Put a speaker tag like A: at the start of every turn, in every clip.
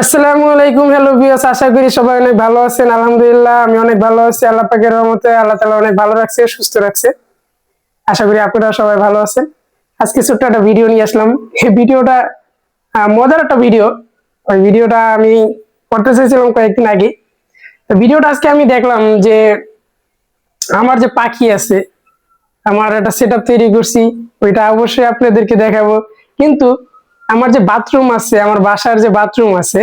A: আসসালামু আলাইকুম হ্যালো বিয়াস আশা করি সবাই অনেক ভালো আছেন। আলহামদুলিল্লাহ, আমি অনেক ভালো আছি। আল্লাহ পাকের রহমতে আল্লাহ তাআলা অনেক ভালো রাখছে, সুস্থ রাখছে। আশা করি আপনারা সবাই ভালো আছেন। আজকে ছোট্ট একটা ভিডিও নিয়ে আসলাম। এই ভিডিওটা মজার একটা ভিডিও ওই ভিডিওটা আমি করতে চাইছিলাম কয়েকদিন আগে। ভিডিওটা আজকে আমি দেখলাম যে, আমার যে পাখি আছে, আমার একটা সেট তৈরি করছি। ওইটা অবশ্যই আপনাদেরকে দেখাবো। কিন্তু আমার যে বাথরুম আছে, আমার বাসার যে বাথরুম আছে,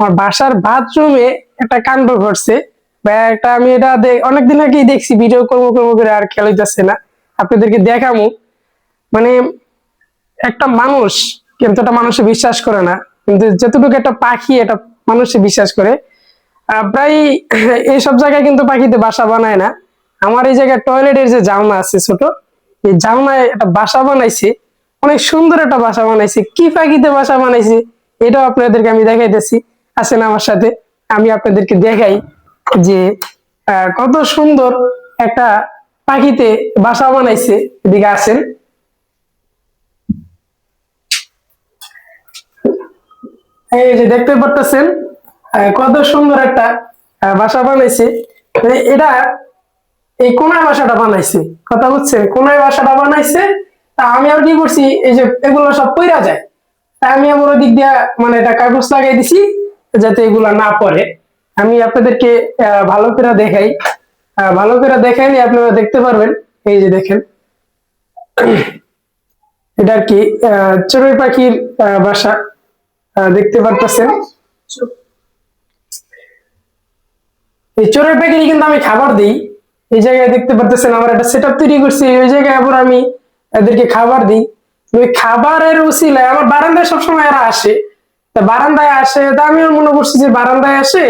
A: আমার বাসার বাথরুমে একটা কাণ্ড ঘটছে। একটা আমি এটা অনেকদিন আগেই দেখছি ভিডিও করব করব করে আর খেয়াল হইতেছে না। আপনাদেরকে দেখাবো মানে একটা মানুষ, কিন্তু একটা মানুষে বিশ্বাস করে না। কিন্তু যতটুকু একটা পাখি এটা মানুষে বিশ্বাস করে। প্রায় এইসব জায়গায় কিন্তু পাখিতে বাসা বানায় না। আমার এই জায়গায় টয়লেটের যে জাউনা আছে ছোট, এই জাউনায় একটা বাসা বানাইছে। অনেক সুন্দর একটা বাসা বানাইছে, কি পাখিতে বাসা বানাইছে, এটাও আপনাদেরকে আমি দেখাইতেছি। আসেন আমার সাথে, আমি আপনাদেরকে দেখাই যে কত সুন্দর একটা পাখিতে বাসা বানাইছে, এদিকে আসেন। এই যে দেখতে পারতেছেন কত সুন্দর একটা বাসা বানাইছে। মানে এটা এই কোনায় বাসাটা বানাইছে, কথা হচ্ছে কোনায় বাসাটা বানাইছে তা আমি আর কি করছি? এই যে এগুলো সব পইরা যায়। তা আমি আমার দিক দিয়ে মানে এটা কাগজ লাগাই দিছি যাতে এগুলা না পড়ে। আমি আপনাদেরকে ভালো করে দেখাই। ভালো করে দেখাইলে আপনারা দেখতে পারবেন। এই যে দেখেন। এটা কি চড়ুই পাখির বাসা। দেখতে পারতেছেন। এই চড়ুই প্যাকেটে কিন্তু আমি খাবার দিই। এই জায়গায় দেখতে পারতেছেন, আমার একটা সেট তৈরি করছি। ওই জায়গায় আবার আমি এদেরকে খাবার দিই। ওই খাবারের উসিলায় আমার বারান্দায় সবসময় এরা আসে। তা বারান্দায় আসে, তা আমি মনে করছি যে বারান্দায় আসে,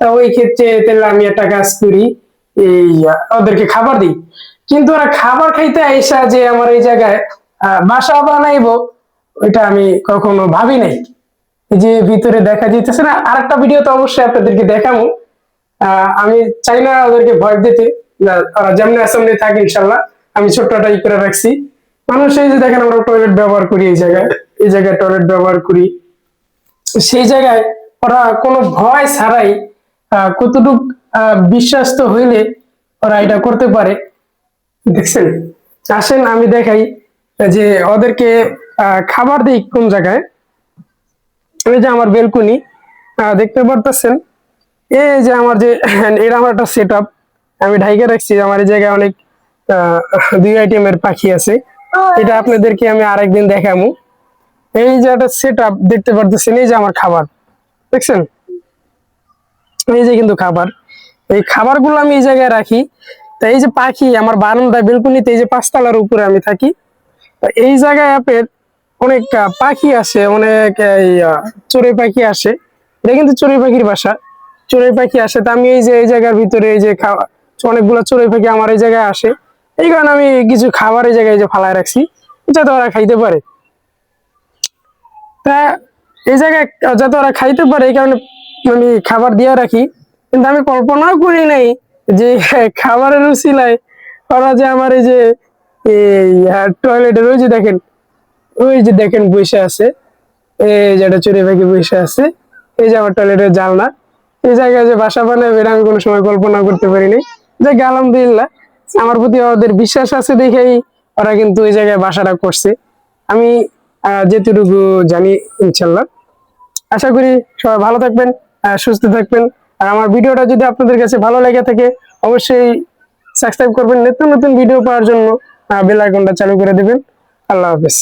A: তা ওই ক্ষেত্রে তাহলে আমি একটা কাজ করি, এই, ওদেরকে খাবার দিই। কিন্তু ওরা খাবার খাইতে আইসা যে আমার এই জায়গায় বাসা বানাইবো, ওইটা আমি কখনো ভাবি নাই। যে ভিতরে দেখা যেতেছে না, আরেকটা ভিডিও তো অবশ্যই আপনাদেরকে দেখাবো আমি চাই না ওদেরকে ভয় দিতে ওরা যেমনি সামনে থাকে ইনশাল্লাহ, আমি ছোট্ট একটা ই করে রাখছি। মানুষ এই যে দেখেন আমরা টয়লেট ব্যবহার করি এই জায়গায় এই জায়গায় টয়লেট ব্যবহার করি। সেই জায়গায় ওরা কোনো ভয় ছাড়াই কতটুক বিশ্বাস্ত হইলে ওরা এটা করতে পারে। দেখছেন? আসেন, আমি দেখাই যে ওদেরকে খাবার দিই কোন জায়গায়? এই যে আমার বেলকুনি দেখতে পারতেছেন? এই যে আমার যে, এটা আমার একটা সেট আমি ঢাইকে রাখছি আমার এই জায়গায় অনেক দুই আইটেমের পাখি আছে। এটা আপনাদেরকে আমি আরেকদিন দেখাবো এই যে একটা সেট দেখতে পারতেছেন, এই যে আমার খাবার। দেখছেন? এই যে কিন্তু খাবার। এই খাবারগুলো আমি এই জায়গায় রাখি। তা এই যে পাখি, আমার বারান্দা, বেলকুনিতে এই যে পাঁচতলার উপরে আমি থাকি। এই জায়গায় আপনার অনেক পাখি আসে, অনেক চড়ুই পাখি আসে। এটা কিন্তু চড়ুই পাখির বাসা। চড়ুই পাখি আসে। তা আমি এই যে, এই জায়গার ভিতরে এই যে খাওয়া অনেকগুলো চড়ুই পাখি আমার এই জায়গায় আসে। এই কারণে আমি কিছু খাবার এই জায়গায় যে ফালায় রাখছি যাতে ওরা খাইতে পারে। তা এই জায়গায় যাতে ওরা খাইতে পারে, এই কারণে আমি খাবার দিয়ে রাখি। কিন্তু আমি কল্পনাও করি নাই যে খাবারের উচিলায় ওরা যে আমার এই যে টয়লেটের ওই যে দেখেন, ওই যে দেখেন বসে আছে, এই যে একটা চুরি পাখি বসে আছে, এই যে আমার টয়লেটের জানলা। এই জায়গায় যে বাসা বানাবে এটা আমি কোনো সময় কল্পনা করতে পারিনি। যে আলহামদুলিল্লাহ আমার প্রতি ওদের বিশ্বাস আছে দেখেই ওরা কিন্তু ওই জায়গায় বাসাটা করছে। আমি যেটুকু জানি, ইনশাল্লাহ। আশা করি সবাই ভালো থাকবেন সুস্থ থাকবেন। আর আমার ভিডিওটা যদি আপনাদের কাছে ভালো লেগে থাকে, অবশ্যই সাবস্ক্রাইব করবেন। নতুন নতুন ভিডিও পাওয়ার জন্য বেল আইকনটা চালু করে দেবেন। আল্লাহ হাফেজ।